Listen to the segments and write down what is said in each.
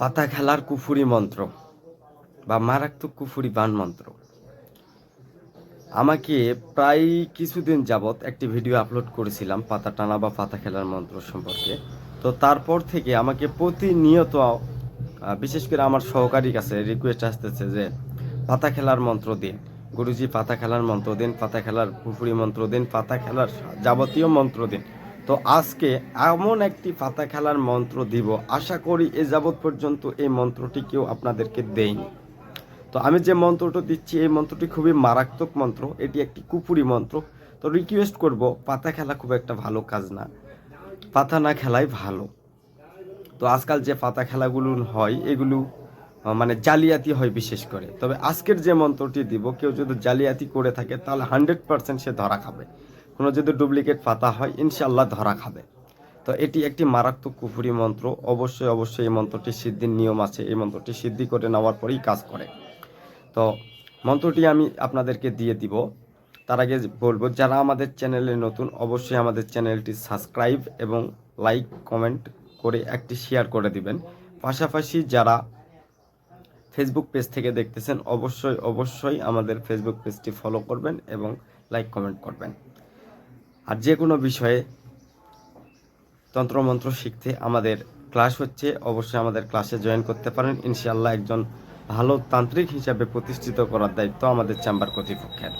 পাতা খেলার কুফুরি মন্ত্র বা মারাত্মক কুফুরি বান মন্ত্র। আমাকে প্রায় কিছুদিন যাবৎ একটি ভিডিও আপলোড করেছিলাম পাতা টানা বা পাতা খেলার মন্ত্র সম্পর্কে। তো তারপর থেকে আমাকে প্রতিনিয়ত বিশেষ করে আমার সহকারীর কাছে রিকোয়েস্ট আসতেছে যে, পাতা খেলার মন্ত্র দিন। গুরুজি, পাতা খেলার মন্ত্র দিন, পাতা খেলার পুকুরি মন্ত্র দিন, পাতা খেলার যাবতীয় মন্ত্র দিন। তো আজকে এমন একটি পাতা খেলার মন্ত্র দিব। আশা করি এ যাবৎ পর্যন্ত এই মন্ত্রটি কেউ আপনাদেরকে দেয়নি। তো আমি যে মন্ত্রটা দিচ্ছি, এই মন্ত্রটি খুবই মারাত্মক মন্ত্র। এটি একটি কুপুরি মন্ত্র। তো রিকোয়েস্ট করব পাতা খেলা খুব একটা ভালো কাজ না। পাতা না খেলাই ভালো। তো আজকাল যে পাতা খেলাগুলো হয়, এগুলো মানে জালিয়াতি হয় বিশেষ করে। তবে আজকের যে মন্ত্রটি দিব, কেউ যদি জালিয়াতি করে থাকে, তাহলে হান্ড্রেড পার্সেন্ট সে ধরা খাবে। কোনো যদি ডুপ্লিকেট পাতা হয় ইনশাল্লাহ ধরা খাবে। তো এটি একটি মারাত্মক কুফুরি মন্ত্র। অবশ্যই অবশ্যই এই মন্ত্রটি সিদ্ধির নিয়ম আছে। এই মন্ত্রটি সিদ্ধি করে নেওয়ার পরেই কাজ করে। তো মন্ত্রটি আমি আপনাদেরকে দিয়ে দিব। তার আগে বলব, যারা আমাদের চ্যানেলে নতুন, অবশ্যই আমাদের চ্যানেলটি সাবস্ক্রাইব এবং লাইক, কমেন্ট করে একটি শেয়ার করে দিবেন। পাশাপাশি যারা ফেসবুক পেজ থেকে দেখতেছেন, অবশ্যই অবশ্যই আমাদের ফেসবুক পেজটি ফলো করবেন এবং লাইক, কমেন্ট করবেন। আর যে কোনো বিষয়ে তন্ত্রমন্ত্র শিখতে আমাদের ক্লাস হচ্ছে, অবশ্যই আমাদের ক্লাসে জয়েন করতে পারেন। ইনশাআল্লাহ একজন ভালো তান্ত্রিক হিসাবে প্রতিষ্ঠিত করার দায়িত্ব আমাদের চেম্বার কর্তৃপক্ষের।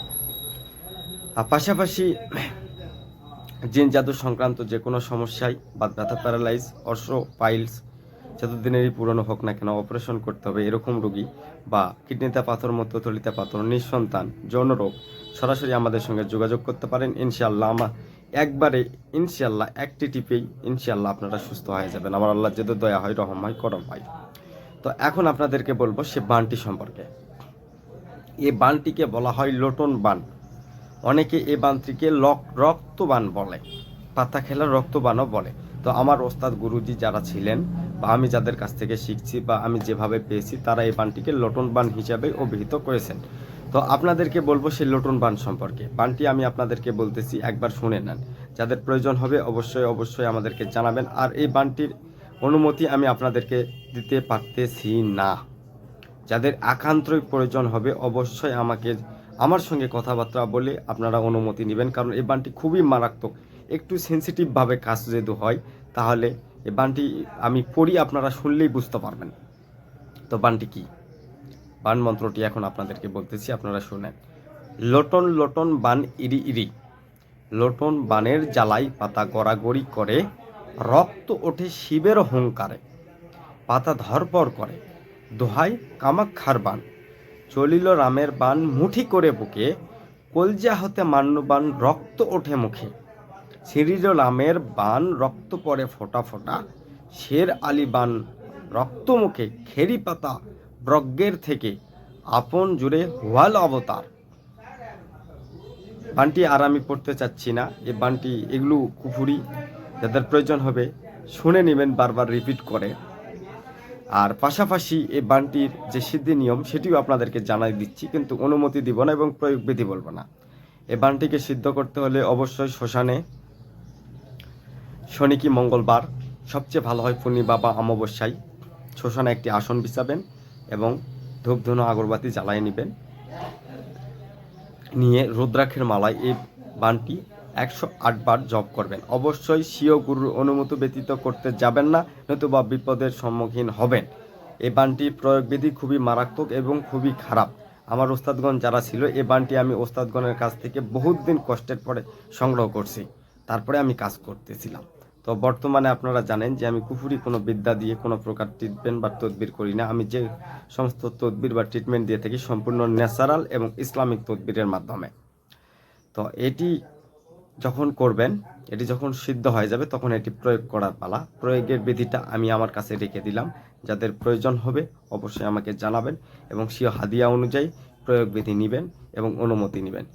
আর পাশাপাশি জিন জাদু সংক্রান্ত যে কোনো সমস্যায় বা ব্যথা প্যারালাইজ অর্শ পাইলস যতদিনেরই পুরনো হোক না কেন অপারেশন করতে হবে। এরকম রোগী বা কিডনিতে পাথর মতো তলিতে পাথর, নিঃসন্তান, যৌন রোগ সরাসরি আমাদের সঙ্গে যোগাযোগ করতে পারেন। ইনশাআল্লাহ আমার একবারে ইনশাআল্লাহ একটি টিপেই ইনশাআল্লাহ আপনারা সুস্থ হয়ে যাবেন। আমার আল্লাহ যদি দয়া হয়, রহম হয়, করম হয়। তো এখন আপনাদেরকে বলব সে বানটি সম্পর্কে। এই বানটিকে বলা হয় লোটন বান। অনেকে এ বানটিকে লক, রক্তবান বলে, পাতা খেলা রক্তবানও বলে। তো আমার ওস্তাদ গুরুজি যারা ছিলেন বা আমি যাদের কাছ থেকে শিখছি বা আমি যেভাবে পেয়েছি, তারা এই বানটিকে লোটন বান হিসাবে অভিহিত করেছেন। তো আপনাদেরকে বলব সেই লোটন বান সম্পর্কে। বানটি আমি আপনাদেরকে বলতেছি, একবার শুনে নেন। যাদের প্রয়োজন হবে অবশ্যই অবশ্যই আমাদেরকে জানাবেন। আর এই বানটির অনুমতি আমি আপনাদেরকে দিতে পারতেছি না। যাদের একান্তই প্রয়োজন হবে অবশ্যই আমাকে, আমার সঙ্গে কথাবার্তা বলে আপনারা অনুমতি নেবেন। কারণ এই বানটি খুবই মারাত্মক, একটু সেন্সিটিভভাবে কাজ যদি হয়, তাহলে এই বানটি আমি পড়ি আপনারা শুনলেই বুঝতে পারবেন। তো বানটি কি? বান মন্ত্রটি এখন আপনাদেরকে বলতেছি, আপনারা শুনেন। লোটন লোটন বান ইরি ইরি। লোটন বানের জ্বালাই পাতা গড়াগড়ি করে, রক্ত ওঠে শিবের হুঙ্কারে। পাতা ধরপর করে দোহাই কামাক্ষার বান। চলিল রামের বান মুঠি করে বুকে, কলজা হতে মান্যবান রক্ত ওঠে মুখে। সিঁড়িল রামের বান রক্ত পড়ে ফোটা ফোটা, শের আলী বান রক্ত মুখে খেরি পাতা ব্রজ্ঞের থেকে আপন জুড়ে হোয়াল অবতার। বানটি আর আমি পড়তে চাচ্ছি না। এই বানটি এগুলো কুফুরি, যাদের প্রয়োজন হবে শুনে নেবেন, বারবার রিপিট করে। আর পাশাপাশি এই বানটির যে সিদ্ধি নিয়ম, সেটিও আপনাদেরকে জানাই দিচ্ছি, কিন্তু অনুমতি দিব না এবং প্রয়োগ বিধি বলব না। এই বানটিকে সিদ্ধ করতে হলে অবশ্যই শ্মশানে শনি কি মঙ্গলবার, সবচেয়ে ভালো হয় পূর্ণিমা বা অমাবস্যায়। শ্মশানে একটি আসন বিছাবেন। এবং ধূপধুনো আগরবাতি জ্বালায় নেবেন। নিয়ে রুদ্রাক্ষের মালায় এই বানটি একশো বার জপ করবেন। অবশ্যই স্বীয় গুরুর অনুমতি ব্যতীত করতে যাবেন না, নতুবা বিপদের সম্মুখীন হবেন। এই বানটির প্রয়োগবিধি খুবই মারাত্মক এবং খুবই খারাপ। আমার ওস্তাদগণ যারা ছিল এই বানটি আমি ওস্তাদগণের কাছ থেকে বহুত দিন কষ্টের পরে সংগ্রহ করছি। তারপরে আমি কাজ করতেছিলাম। তো বর্তমানে আপনারা জানেন যে আমি কুফুরি কোনো বিদ্যা দিয়ে কোনো প্রকার ট্রিটমেন্ট বা তদবির করি না। আমি যে সমস্ত তদবির বা ট্রিটমেন্ট দিয়ে থাকি সম্পূর্ণ ন্যাচারাল এবং ইসলামিক তদবিরের মাধ্যমে। তো এটি যখন করবেন, এটি যখন সিদ্ধ হয়ে যাবে, তখন এটি প্রয়োগ করার পালা। প্রয়োগের বিধিটা আমি আমার কাছে রেখে দিলাম। যাদের প্রয়োজন হবে অবশ্যই আমাকে জানাবেন এবং সে হাদিয়া অনুযায়ী প্রয়োগ বিধি নেবেন এবং অনুমতি নেবেন।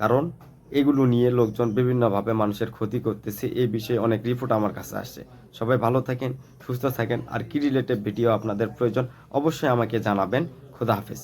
কারণ এগুলো নিয়ে লোকজন বিভিন্নভাবে মানুষের ক্ষতি করতেছে। এই বিষয়ে অনেক রিপোর্ট আমার কাছে আসছে। সবাই ভালো থাকেন, সুস্থ থাকেন। আর কি রিলেটেড ভিডিও আপনাদের প্রয়োজন, অবশ্যই আমাকে জানাবেন। খুদা হাফেজ।